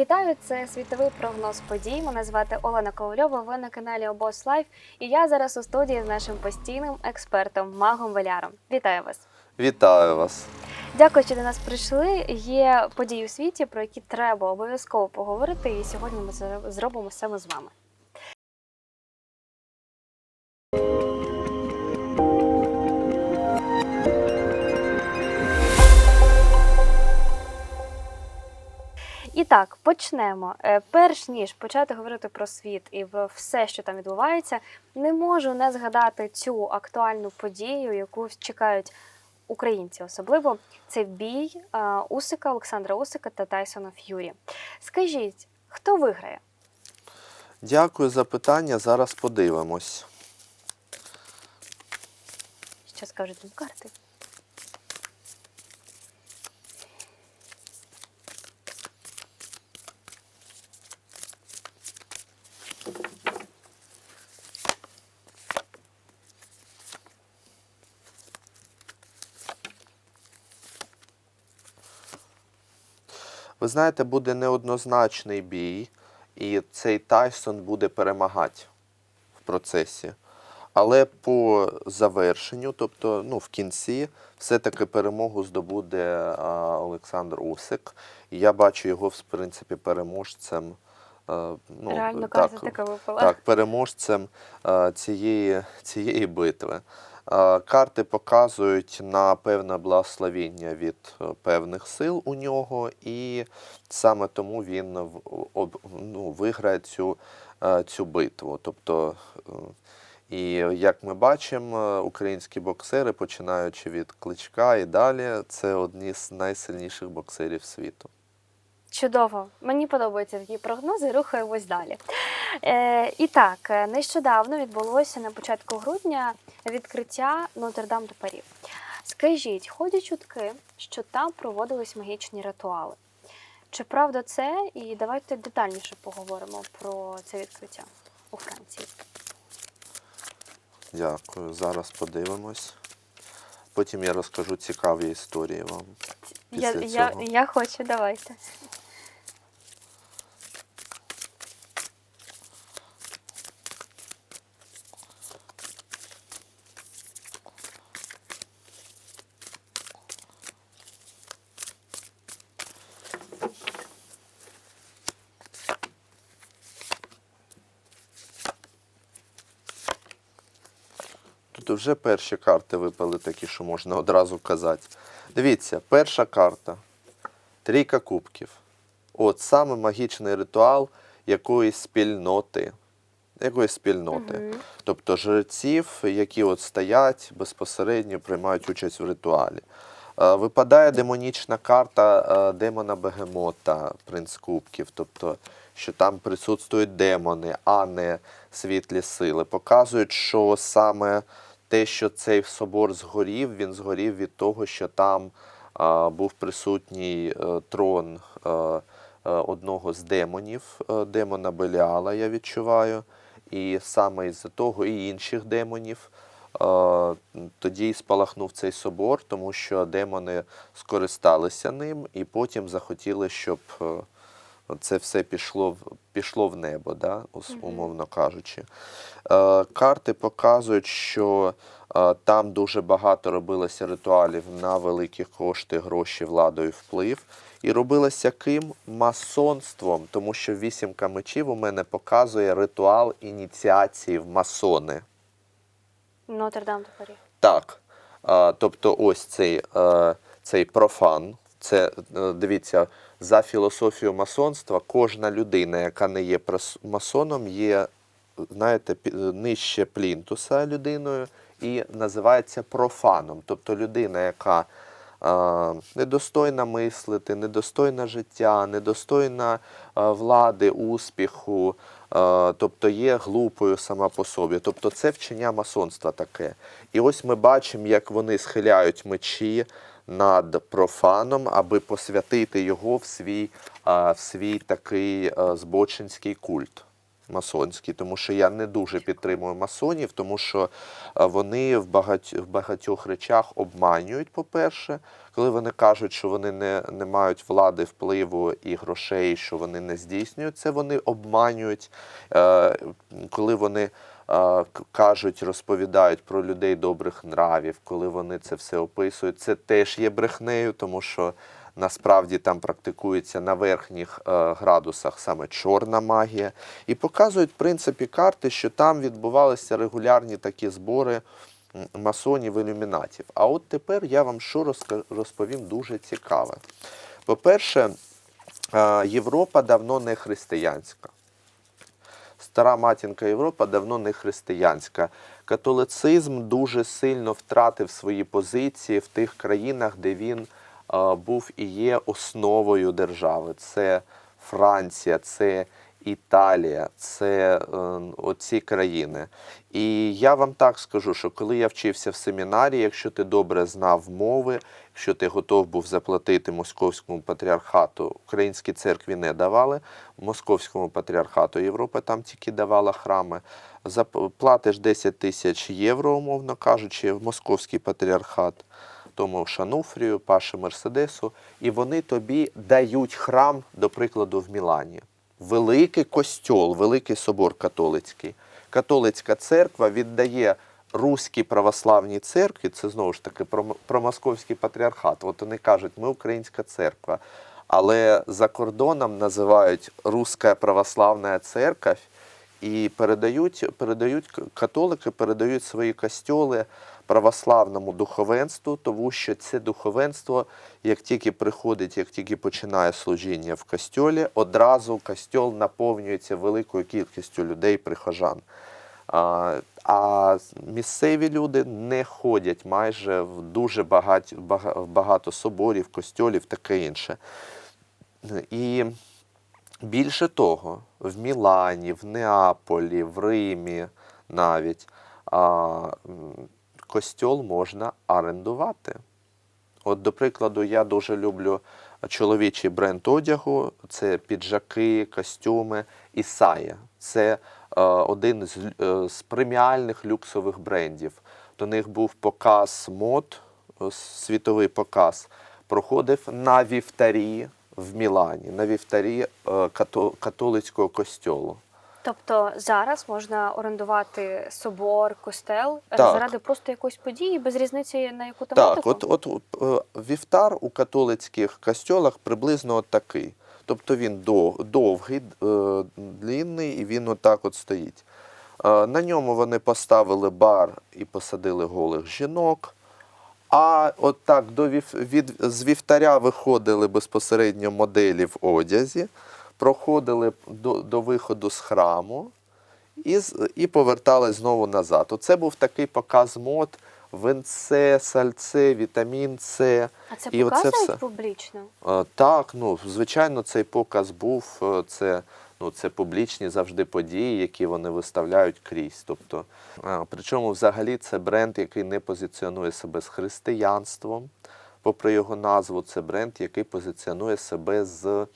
Вітаю! Це світовий прогноз подій. Мене звати Олена Ковальова. Ви на каналі Обос Лайф. І я зараз у студії з нашим постійним експертом Магом Веляром. Вітаю вас! Вітаю вас. Дякую, що до нас прийшли. Є події у світі, про які треба обов'язково поговорити. І сьогодні ми це зробимо саме з вами. І так, почнемо. Е, Перш ніж почати говорити про світ і в все, що там відбувається, не можу не згадати цю актуальну подію, яку чекають українці, особливо це бій е, Усика, Олександра Усика та Тайсона Ф'юрі. Скажіть, хто виграє? Дякую за питання. Зараз подивимось. Що скажуть карти? Знаєте, буде неоднозначний бій, і цей Тайсон буде перемагати в процесі. Але по завершенню, тобто ну, в кінці, все-таки перемогу здобуде а, Олександр Усик. І я бачу його, в принципі, переможцем. е, ну, Реально так, така випала. Так, переможцем е, цієї, цієї битви. Е, Карти показують на певне благословіння від е, певних сил у нього, і саме тому він ну, виграє цю, е, цю битву. Тобто, і як ми бачимо, українські боксери, починаючи від кличка і далі, це одні з найсильніших боксерів світу. Чудово, мені подобаються такі прогнози. Рухаємось далі. Е, і так, е, нещодавно відбулося на початку грудня відкриття Нотр-Дам до Парі. Скажіть, ходять чутки, що там проводились магічні ритуали. Чи правда це? І давайте детальніше поговоримо про це відкриття у Франції. Дякую. Зараз подивимось. Потім я розкажу цікаві історії вам. Після я, цього. я хочу, давайте. Тут вже перші карти випали такі, що можна одразу казати. Дивіться, перша карта. Трійка кубків. От саме магічний ритуал якоїсь спільноти. Якоїсь спільноти. Мгм. Тобто жреців, які от стоять безпосередньо приймають участь в ритуалі. Е, Випадає демонічна карта е, демона Бегемота, принц Кубків, тобто, що там присутствують демони, а не світлі сили. Показують, що саме те, що цей собор згорів, він згорів від того, що там е, був присутній е, трон е, е, одного з демонів, е, демона Беліала, я відчуваю. І саме із-за того і інших демонів тоді спалахнув цей собор, тому що демони скористалися ним і потім захотіли, щоб це все пішло, в- пішло в небо, да, умовно кажучи. Е, Карти показують, що е, там дуже багато робилося ритуалів на великі кошти, гроші, владу і вплив. І робилося ким? Масонством, тому що вісімка мечів у мене показує ритуал ініціації в масони. Нотр-Дам до Парі. Так. Тобто ось цей, е, цей профан. Це е, дивіться, за філософією масонства, кожна людина, яка не є масоном, є, знаєте, нижче плінтуса людиною і називається профаном. Тобто людина, яка недостойна мислити, недостойна життя, недостойна влади, успіху, тобто є глупою сама по собі. Тобто це вчення масонства таке. І ось ми бачимо, як вони схиляють мечі над профаном, аби посвятити його в свій, в свій такий е, збочинський культ. Масонський, тому що я не дуже підтримую масонів, тому що е, вони в, багать, в багатьох речах обманюють, по-перше, коли вони кажуть, що вони не, не мають влади, впливу і грошей, що вони не здійснюють це, вони обманюють, Е, коли вони е, кажуть, розповідають про людей добрих нравів, коли вони це все описують, це теж є брехнею, тому що насправді там практикується на верхніх е, градусах саме чорна магія, і показують в принципі карти, що там відбувалися регулярні такі збори масонів ілюмінатів. А от тепер я вам що розповім дуже цікаве. По-перше, е, Європа давно не християнська. Стара матінка Європа давно не християнська. Католицизм дуже сильно втратив свої позиції в тих країнах, де він був і є основою держави. Це Франція, це Італія, це е, оці країни. І я вам так скажу, що коли я вчився в семінарі, якщо ти добре знав мови, якщо ти готов був заплатити московському патріархату, українській церкві не давали, московському патріархату Європи там тільки давала храми. Зап- Платиш 10 тисяч євро, умовно кажучи, в московський патріархат, тому Шануфрію, Паше Мерседесу, і вони тобі дають храм, до прикладу, в Мілані. Великий костьол, великий собор католицький. Католицька церква віддає руській православній церкві, це знову ж таки про московський патріархат. От вони кажуть, ми українська церква. Але за кордоном називають Руська православна церковь і передають, передають католики, передають свої костьоли православному духовенству, тому що це духовенство, як тільки приходить, як тільки починає служіння в костьолі, одразу костьол наповнюється великою кількістю людей, прихожан. А, а місцеві люди не ходять майже в дуже багаті, в багато соборів, костьолів, таке інше. І більше того, в Мілані, в Неаполі, в Римі навіть а, костьол можна орендувати. От, до прикладу, я дуже люблю чоловічий бренд одягу. Це піджаки, костюми Ісая. Це е, один з, е, з преміальних люксових брендів. До них був показ мод, е, світовий показ. Проходив на вівтарі в Мілані, на вівтарі е, католицького костьолу. Тобто зараз можна орендувати собор, костел е, Так. заради просто якоїсь події, без різниці на яку Так, от, от е, вівтар у католицьких костьолах приблизно от такий. Тобто він довгий, длінний, і він отак от стоїть. На ньому вони поставили бар і посадили голих жінок. А от так до вів, від, з вівтаря виходили безпосередньо моделі в одязі, проходили до, до виходу з храму і, і повертались знову назад. Оце був такий показ мод, винце, сальце, вітамін С. А це і оце показують все. публічно? Е, Так, ну звичайно, цей показ був. е, Це, ну, це публічні завжди події, які вони виставляють крізь. Тобто, е, причому взагалі це бренд, який не позиціонує себе з християнством. Попри його назву, це бренд, який позиціонує себе з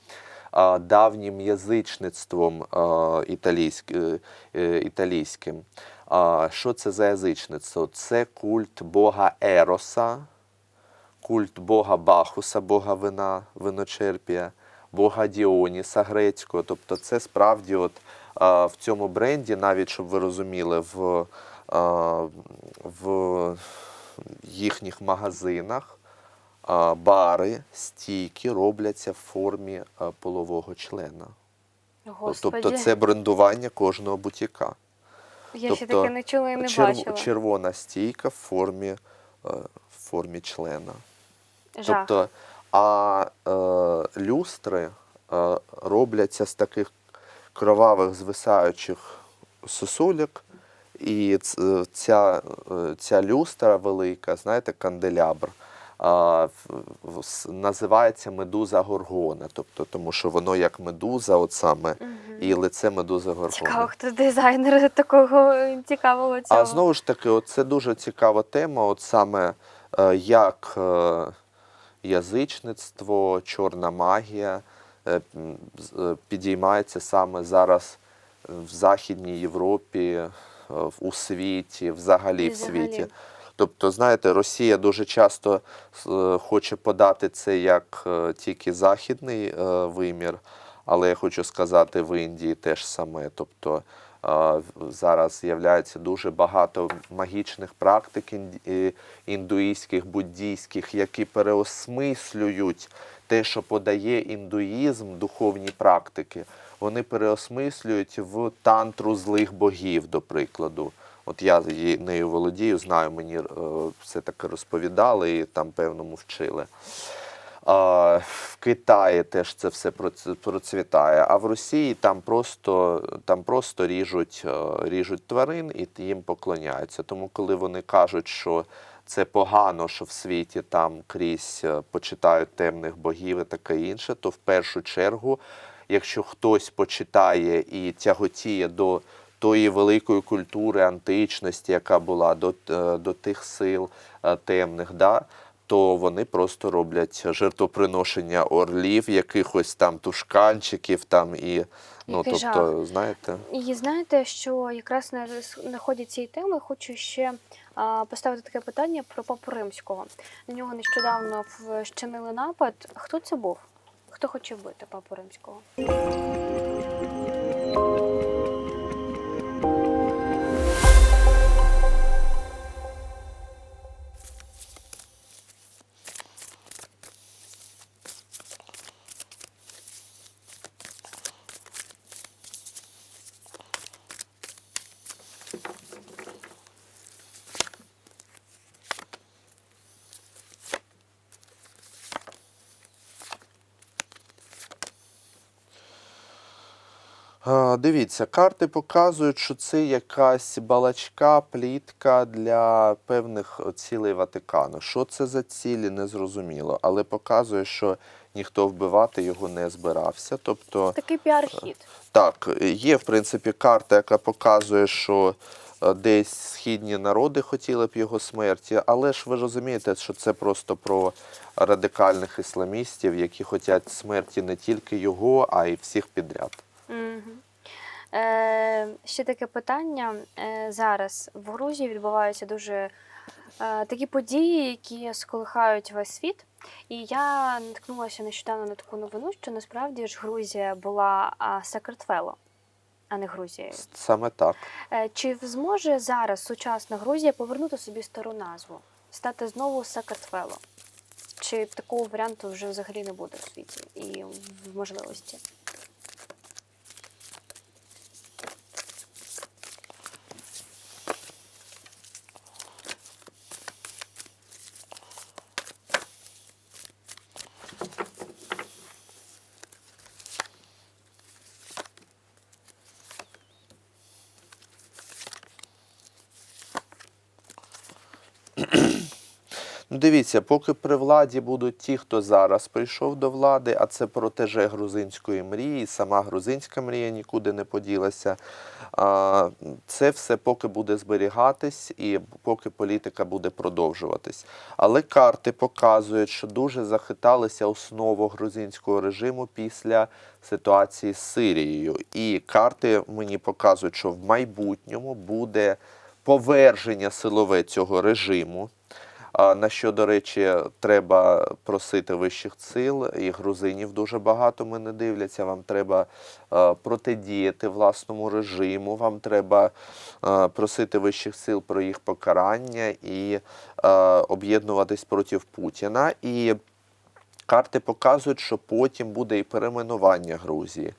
е, давнім язичництвом е, італійськ, е, е, італійським. А Що це за язичництво? Це культ Бога Ероса, культ Бога Бахуса, Бога вина, виночерпія, Бога Діоніса грецького. Тобто це справді от, в цьому бренді, навіть щоб ви розуміли, в, в їхніх магазинах бари, стійки робляться в формі полового члена. Господи, Тобто це брендування кожного бутіка. я ще тобто таке не чула і не Черв- бачила. Червона стійка в формі, в формі члена. Жах. Тобто, а е, люстри е, робляться з таких кровавих звисаючих сосулек. І ця, е, ця люстра велика, знаєте, канделябр, а, називається медуза горгона. Тобто, тому що воно як медуза, от саме, і лице медузи горгона. Цікаво, хто дизайнер такого цікавого цього. А знову ж таки, от це дуже цікава тема, от саме е, як е, язичництво, чорна магія е, е, підіймається саме зараз в Західній Європі, е, у світі, взагалі в світі. Тобто, знаєте, Росія дуже часто хоче подати це як тільки західний вимір, але я хочу сказати, в Індії теж саме. Тобто зараз з'являється дуже багато магічних практик індуїзьких, буддійських, які переосмислюють те, що подає індуїзм, духовні практики. Вони переосмислюють в тантру злих богів, до прикладу. От я нею володію, знаю, мені е, все таке розповідали і там певному вчили. В Китаї теж це все проц- процвітає, а в Росії там просто, там просто ріжуть, е, ріжуть тварин і їм поклоняються. Тому, коли вони кажуть, що це погано, що в світі там крізь е, почитають темних богів і таке інше, то в першу чергу, якщо хтось почитає і тяготіє до тої великої культури античності, яка була до, е, до тих сил темних, да, то вони просто роблять жертвоприношення орлів, якихось там тушканчиків там і ну Який тобто, знаєте, І знаєте, що якраз на, на ході цієї теми хочу ще а, поставити таке питання про папу римського. На нього нещодавно вчинили напад. Хто це був? Хто хоче вбити папу римського? Дивіться, карти показують, що це якась балачка, плітка для певних цілей Ватикану. Що це за цілі, не зрозуміло, але показує, що ніхто вбивати його не збирався. Тобто, Такий піар-хід. так, є в принципі карта, яка показує, що е, десь східні народи хотіли б його смерті, але ж ви розумієте, що це просто про радикальних ісламістів, які хочуть смерті не тільки його, а й всіх підряд. Угу. Е, ще таке питання. Е, зараз в Грузії відбуваються дуже е, такі події, які сколихають весь світ. І я наткнулася нещодавно на таку новину, що насправді ж Грузія була Сакартвело, а не Грузією. Саме так. Е, чи зможе зараз сучасна Грузія повернути собі стару назву, стати знову Сакартвело? Чи такого варіанту вже взагалі не буде в світі і в можливості? Ну, дивіться, поки при владі будуть ті, хто зараз прийшов до влади, а це протеже грузинської мрії, сама грузинська мрія нікуди не поділася. Це все поки буде зберігатись і поки політика буде продовжуватись. Але карти показують, що дуже захиталися основу грузинського режиму після ситуації з Сирією. І карти мені показують, що в майбутньому буде поверження силове цього режиму. На що, до речі, треба просити вищих сил, і грузинів дуже багато мене дивляться. Вам треба е, протидіяти власному режиму, вам треба е, просити вищих сил про їх покарання і е, об'єднуватись проти Путіна. І карти показують, що потім буде і перейменування Грузії.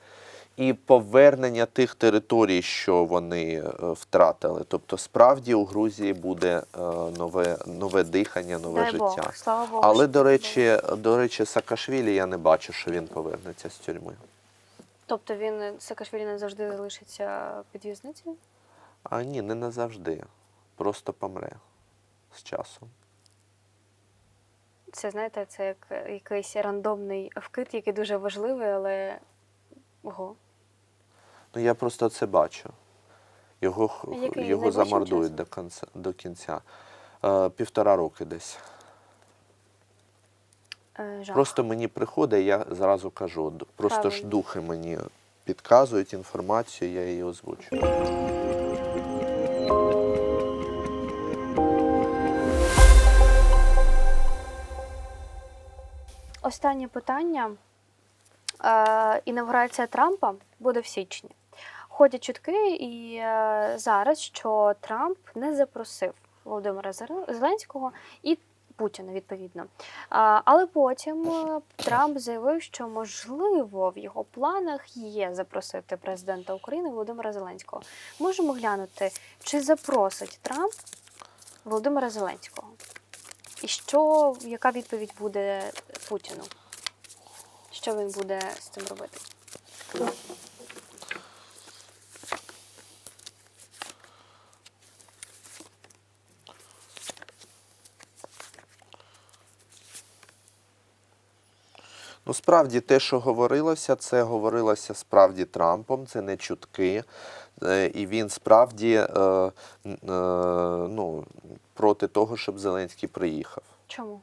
І повернення тих територій, що вони е, втратили. Тобто, справді у Грузії буде е, нове, нове дихання, нове Дай життя. Бог, слава Богу. Але до речі, до речі, Саакашвілі я не бачу, що він повернеться з тюрми. Тобто він Саакашвілі не завжди залишиться під в'язницею? А ні, не назавжди. Просто помре з часом. Це знаєте, це як е, якийсь рандомний вкид, який дуже важливий, але ого. Ну я просто це бачу. Його, Який його найближчим замордують до кінця. До кінця. Е, півтора роки десь. Е, жах. Просто мені приходить, я зразу кажу, д- просто ж Правильно. духи мені підказують інформацію, я її озвучую. Останнє питання. Е, інавгурація Трампа буде в січні. Ходять чутки і е, зараз, що Трамп не запросив Володимира Зеленського і Путіна відповідно. Але потім е, Трамп заявив, що можливо в його планах є запросити президента України Володимира Зеленського. Можемо глянути, чи запросить Трамп Володимира Зеленського, і що яка відповідь буде Путіну? Що він буде з цим робити? Ну, справді, те, що говорилося, це говорилося справді Трампом, це не чутки. Е, І він справді е, е, ну, проти того, щоб Зеленський приїхав. Чому?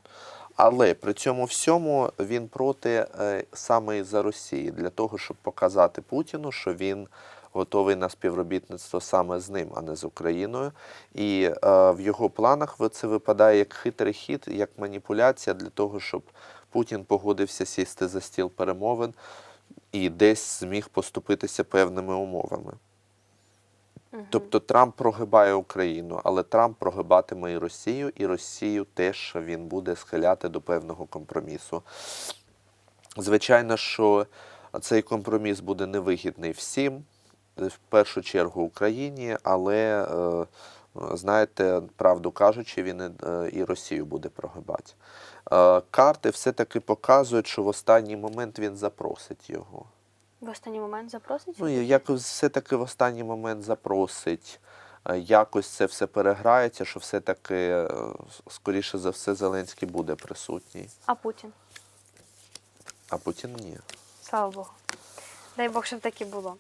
Але при цьому всьому він проти е, саме із-за Росії, для того, щоб показати Путіну, що він готовий на співробітництво саме з ним, а не з Україною. І е, в його планах це випадає як хитрий хід, як маніпуляція для того, щоб Путін погодився сісти за стіл перемовин і десь зміг поступитися певними умовами. Мгм. Тобто Трамп прогибає Україну, але Трамп прогибатиме і Росію, і Росію теж він буде схиляти до певного компромісу. Звичайно, що цей компроміс буде невигідний всім, в першу чергу Україні, але, е, знаєте, правду кажучи, він е, і Росію буде прогибати. Е, Карти все-таки показують, що в останній момент він запросить його. В останній момент запросить? Ну, якось все-таки в останній момент запросить. е, Якось це все переграється, що все-таки, е, скоріше за все, Зеленський буде присутній, А Путін? а Путін ні. Слава Богу. Дай Бог, щоб так і було.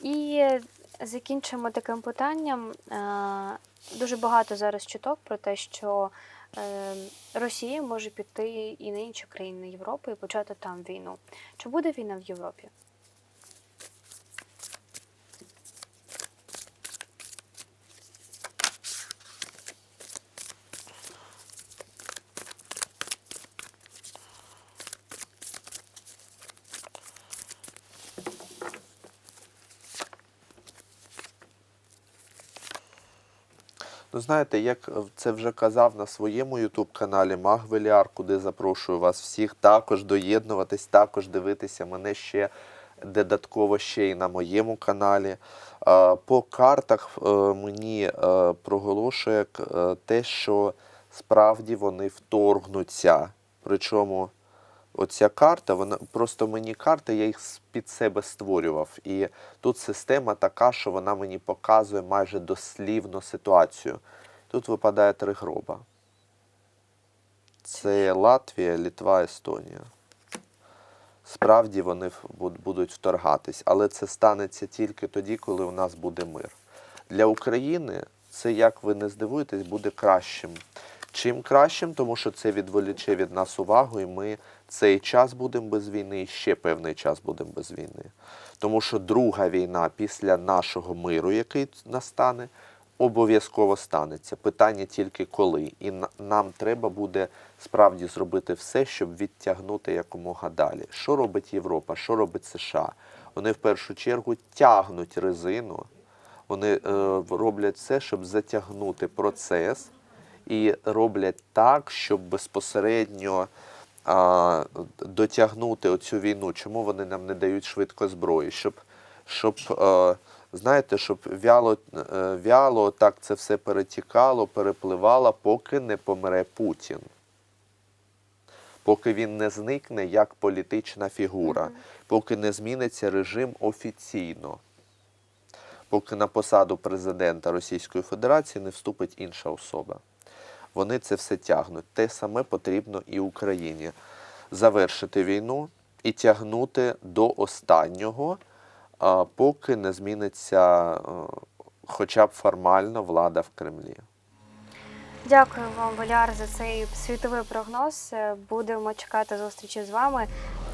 І закінчимо таким питанням. Дуже багато зараз чуток про те, що Росія може піти і на інші країни Європи і почати там війну. Чи буде війна в Європі? Ну, знаєте, як це вже казав на своєму ютуб-каналі Маг Веліар, куди запрошую вас всіх також доєднуватись, також дивитися мене ще додатково ще й на моєму каналі. По картах е, мені е, проголошує е, те, що справді вони вторгнуться. Причому оця карта, вона просто мені карти, я їх під себе створював. І тут система така, що вона мені показує майже дослівно ситуацію. Тут випадає три гроба. Це Латвія, Літва, Естонія. Справді вони будуть вторгатись, але це станеться тільки тоді, коли у нас буде мир. Для України це, як ви не здивуєтесь, буде кращим. Чим кращим, тому що це відволіче від нас увагу, і ми цей час будемо без війни, і ще певний час будемо без війни. Тому що друга війна після нашого миру, який настане, обов'язково станеться. Питання тільки коли. І нам треба буде справді зробити все, щоб відтягнути якомога далі. Що робить Європа? Що робить США? Вони в першу чергу тягнуть резину, вони е, роблять все, щоб затягнути процес, і роблять так, щоб безпосередньо а, дотягнути оцю війну. Чому вони нам не дають швидко зброї? Щоб, щоб е, знаєте, щоб вяло, е, вяло так це все перетікало, перепливало, поки не помре Путін. Поки він не зникне як політична фігура, поки не зміниться режим офіційно, поки на посаду президента Російської Федерації не вступить інша особа. Вони це все тягнуть. Те саме потрібно і Україні. Завершити війну і тягнути до останнього, поки не зміниться е, хоча б формально влада в Кремлі. Дякую вам, Валяр, за цей світовий прогноз. Е, Будемо чекати зустрічі з вами.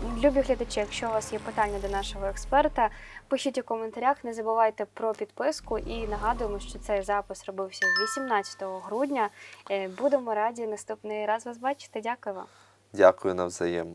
Любі глядачі, якщо у вас є питання до нашого експерта, пишіть у коментарях. Не забувайте про підписку і нагадуємо, що цей запис робився 18 грудня. Е, Будемо раді наступний раз вас бачити. Дякую вам. Дякую навзаєм.